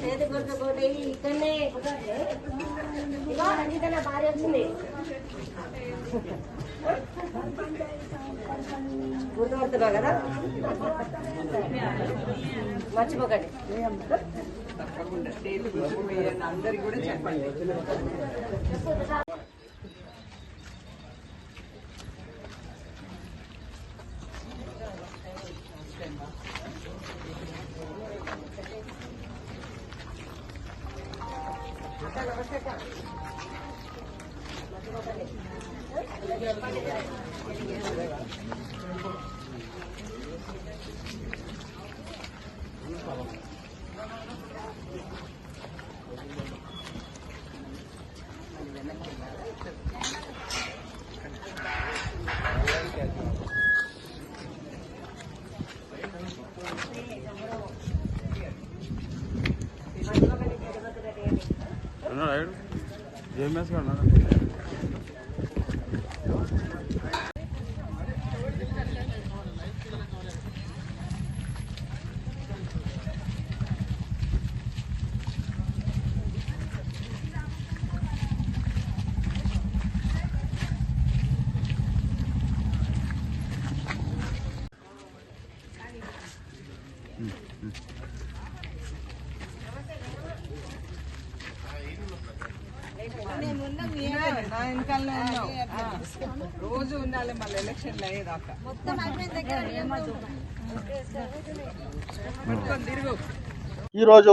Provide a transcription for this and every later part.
చేతి గుర్తుకోటి ఇక్కడనే. ఇగో రంజిత నా భార్య వచ్చింది. గుర్తుపడుతున్నావు కదా? మర్చిపోకండి. అందరికి కూడా చెప్పండి. No, no, no, no. ఉన్నాడు నా వెనకాలనే ఉన్నావు ఆ, రోజు ఉండాలి మళ్ళీ ఎలక్షన్లు అయ్యేదాకా. ఈరోజు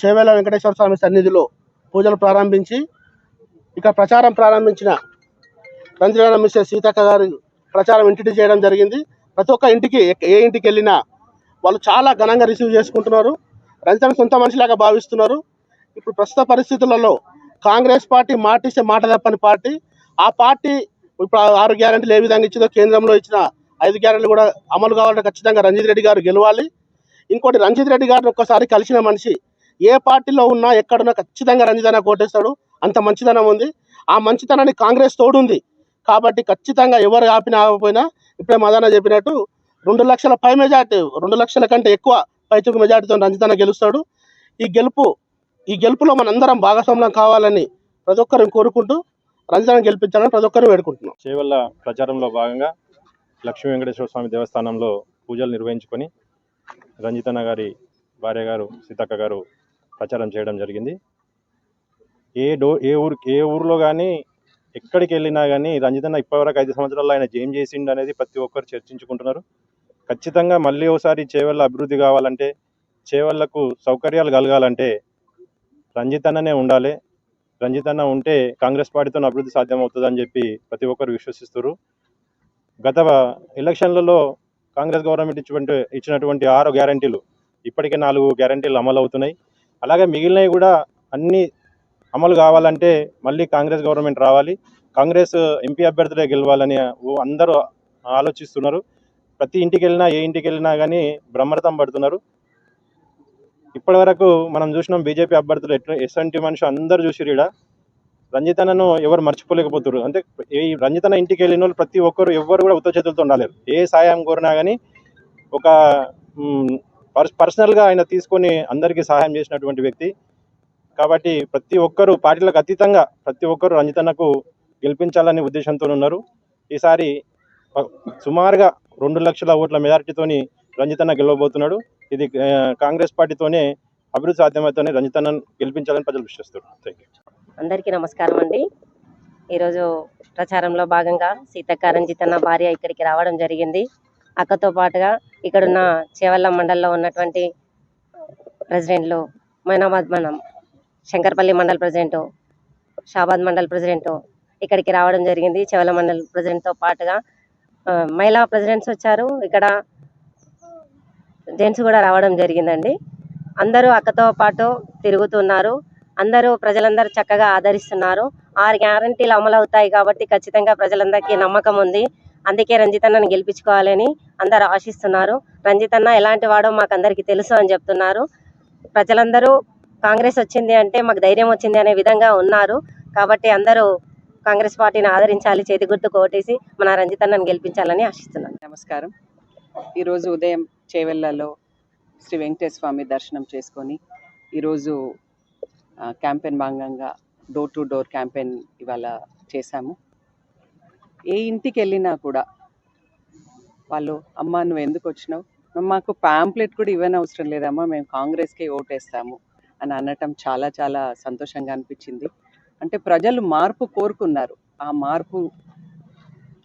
చేవేల వెంకటేశ్వర స్వామి సన్నిధిలో పూజలు ప్రారంభించి ఇక ప్రచారం ప్రారంభించిన రంజన మిస్సెస్ సీతక్క గారు ప్రచారం ఇంటికి చేయడం జరిగింది. ప్రతి ఒక్క ఇంటికి ఏ ఇంటికి వెళ్ళినా వాళ్ళు చాలా ఘనంగా రిసీవ్ చేసుకుంటున్నారు. రంజన సొంత మనిషిలాగా భావిస్తున్నారు. ఇప్పుడు ప్రస్తుత పరిస్థితులలో కాంగ్రెస్ పార్టీ మాటిస్తే మాట తప్పని పార్టీ. ఆ పార్టీ ఇప్పుడు ఆరు గ్యారెంటీలు ఏ విధంగా ఇచ్చిందో కేంద్రంలో ఇచ్చిన ఐదు గ్యారెంటీలు కూడా అమలు కావాలంటే ఖచ్చితంగా రంజిత్ రెడ్డి గారు గెలవాలి. ఇంకోటి రంజిత్ రెడ్డి గారిని ఒక్కసారి కలిసిన మనిషి ఏ పార్టీలో ఉన్నా ఎక్కడున్నా ఖచ్చితంగా రంజితన కోటేస్తాడు. అంత మంచితనం ఉంది. ఆ మంచితనాన్ని కాంగ్రెస్ తోడుంది. కాబట్టి ఖచ్చితంగా ఎవరు ఆపినా ఆపపోయినా ఇప్పుడే మదన చెప్పినట్టు రెండు లక్షల పై మెజార్టీ రెండు లక్షల కంటే ఎక్కువ పైచుకు మెజార్టీతో రంజితన గెలుస్తాడు. ఈ గెలుపు ఈ గెలుపులో మనందరం భాగస్వామ్యం కావాలని ప్రతి ఒక్కరిని కోరుకుంటూ రంజాన్ గెలిపించాలని ప్రతి ఒక్కరిని వేడుకుంటున్నాం. చేవల్ల ప్రచారంలో భాగంగా లక్ష్మీ వెంకటేశ్వర స్వామి దేవస్థానంలో పూజలు నిర్వహించుకొని రంజితన్న గారి భార్య గారు సీతక్క గారు ప్రచారం చేయడం జరిగింది. ఏ డో ఏ ఊరు ఏ ఊరిలో కానీ ఎక్కడికి వెళ్ళినా కానీ రంజితన్న ఇప్పటివరకు ఐదు సంవత్సరాల్లో ఆయన ఏం చేసిండు అనేది ప్రతి ఒక్కరు చర్చించుకుంటున్నారు. ఖచ్చితంగా మళ్ళీ ఒకసారి చేవల్ల అభివృద్ధి కావాలంటే చేవళ్ళకు సౌకర్యాలు కలగాలంటే రంజిత్ అన్ననే ఉండాలి. రంజితన్న ఉంటే కాంగ్రెస్ పార్టీతో అభివృద్ధి సాధ్యమవుతుందని చెప్పి ప్రతి ఒక్కరు విశ్వసిస్తారు గత ఎలక్షన్లలో కాంగ్రెస్ గవర్నమెంట్ ఇచ్చినటువంటి ఇచ్చినటువంటి ఆరు గ్యారంటీలు ఇప్పటికే నాలుగు గ్యారంటీలు అమలు అవుతున్నాయి అలాగే మిగిలినవి కూడా అన్ని అమలు కావాలంటే మళ్ళీ కాంగ్రెస్ గవర్నమెంట్ రావాలి. కాంగ్రెస్ ఎంపీ అభ్యర్థులే గెలవాలని ఓ అందరూ ఆలోచిస్తున్నారు. ప్రతి ఇంటికి వెళ్ళినా ఏ ఇంటికి వెళ్ళినా కానీ బ్రహ్మరథం పడుతున్నారు. ఇప్పటి వరకు మనం చూసినాం బీజేపీ అభ్యర్థులు ఎట్లా ఎస్ఎన్టీ మనిషి అందరు చూసిరు రంజితనను ఎవరు మర్చిపోలేకపోతున్నారు అంటే ఈ రంజితన ఇంటికి వెళ్ళిన వాళ్ళు ప్రతి ఒక్కరు ఎవరు కూడా ఉత్త చేతులతో ఉండాలి ఏ సాయం కోరినా కానీ ఒక పర్స్ పర్సనల్గా ఆయన తీసుకొని అందరికీ సహాయం చేసినటువంటి వ్యక్తి. కాబట్టి ప్రతి ఒక్కరు పార్టీలకు అతీతంగా ప్రతి ఒక్కరు రంజితన్నకు గెలిపించాలనే ఉద్దేశంతో ఉన్నారు. ఈసారి సుమారుగా రెండు లక్షల ఓట్ల మెజారిటీతోని రంజితన్న గెలవబోతున్నాడు. ఇది కాంగ్రెస్ పార్టీతోనే అభివృద్ధి సాధ్యమైతేనే రంజితన్నను గెలిపించాలని ప్రజలు విశ్వసిస్తారు థ్యాంక్ యూ అందరికీ నమస్కారం అండి. ఈరోజు ప్రచారంలో భాగంగా సీతక్క రంజితన్న భార్య ఇక్కడికి రావడం జరిగింది. అక్కతో పాటుగా ఇక్కడున్న చేవల్ల మండలంలో ఉన్నటువంటి ప్రెసిడెంట్లు మైనాబాద్ మనం శంకర్పల్లి మండల్ ప్రెసిడెంట్ షాబాద్ మండల్ ప్రెసిడెంట్ ఇక్కడికి రావడం జరిగింది. చెవల మండల్ ప్రెసిడెంట్తో పాటుగా మహిళా ప్రెసిడెంట్స్ వచ్చారు. ఇక్కడ జెంట్స్ కూడా రావడం జరిగిందండి. అందరూ అక్కతో పాటు తిరుగుతున్నారు. అందరూ ప్రజలందరూ చక్కగా ఆదరిస్తున్నారు. ఆరు గ్యారంటీలు అమలు అవుతాయి కాబట్టి ఖచ్చితంగా ప్రజలందరికీ నమ్మకం ఉంది. అందుకే రంజితన్నను గెలిపించుకోవాలని అందరూ ఆశిస్తున్నారు. రంజితన్న ఎలాంటి వాడో మాకు అందరికీ తెలుసు అని చెప్తున్నారు. ప్రజలందరూ కాంగ్రెస్ వచ్చింది అంటే మాకు ధైర్యం వచ్చింది అనే విధంగా ఉన్నారు. కాబట్టి అందరూ కాంగ్రెస్ పార్టీని ఆదరించాలి చేతి గుర్తు కోటేసి మన రంజితన్నను గెలిపించాలని ఆశిస్తున్నాను. నమస్కారం. ఈరోజు ఉదయం చేవెళ్ళలో శ్రీ వెంకటేశ్వర స్వామి దర్శనం చేసుకొని ఈరోజు క్యాంపెయిన్ భాగంగా డోర్ టు డోర్ క్యాంపెయిన్ ఇవాళ చేశాము. ఏ ఇంటికి వెళ్ళినా కూడా వాళ్ళు అమ్మ నువ్వు ఎందుకు వచ్చినావు? మాకు ప్యాంప్లెట్ కూడా ఇవ్వని అవసరం లేదమ్మా మేము కాంగ్రెస్కే ఓటేస్తాము అని అనటం చాలా చాలా సంతోషంగా అనిపించింది. అంటే ప్రజలు మార్పు కోరుకున్నారు. ఆ మార్పు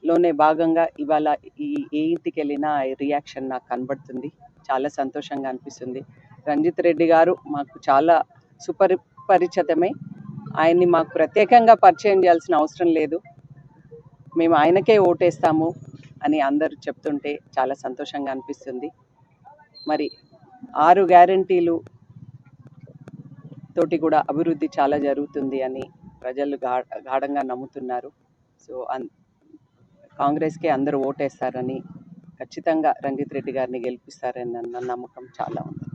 లోనే భాగంగా ఇవాళ ఈ ఏ ఇంటికి వెళ్ళినా రియాక్షన్ నాకు కనబడుతుంది. చాలా సంతోషంగా అనిపిస్తుంది. రంజిత్ రెడ్డి గారు మాకు చాలా సుపరి పరిచితమే ఆయన్ని మాకు ప్రత్యేకంగా పరిచయం చేయాల్సిన అవసరం లేదు. మేము ఆయనకే ఓటేస్తాము అని అందరూ చెప్తుంటే చాలా సంతోషంగా అనిపిస్తుంది. మరి ఆరు గ్యారంటీలు తోటి కూడా అభివృద్ధి చాలా జరుగుతుంది అని ప్రజలు గా గాఢంగా నమ్ముతున్నారు. సో అన్ కాంగ్రెస్కే అందరూ ఓటేస్తారని ఖచ్చితంగా రంజిత్ రెడ్డి గారిని గెలిపిస్తారని నమ్మకం చాలా ఉంది.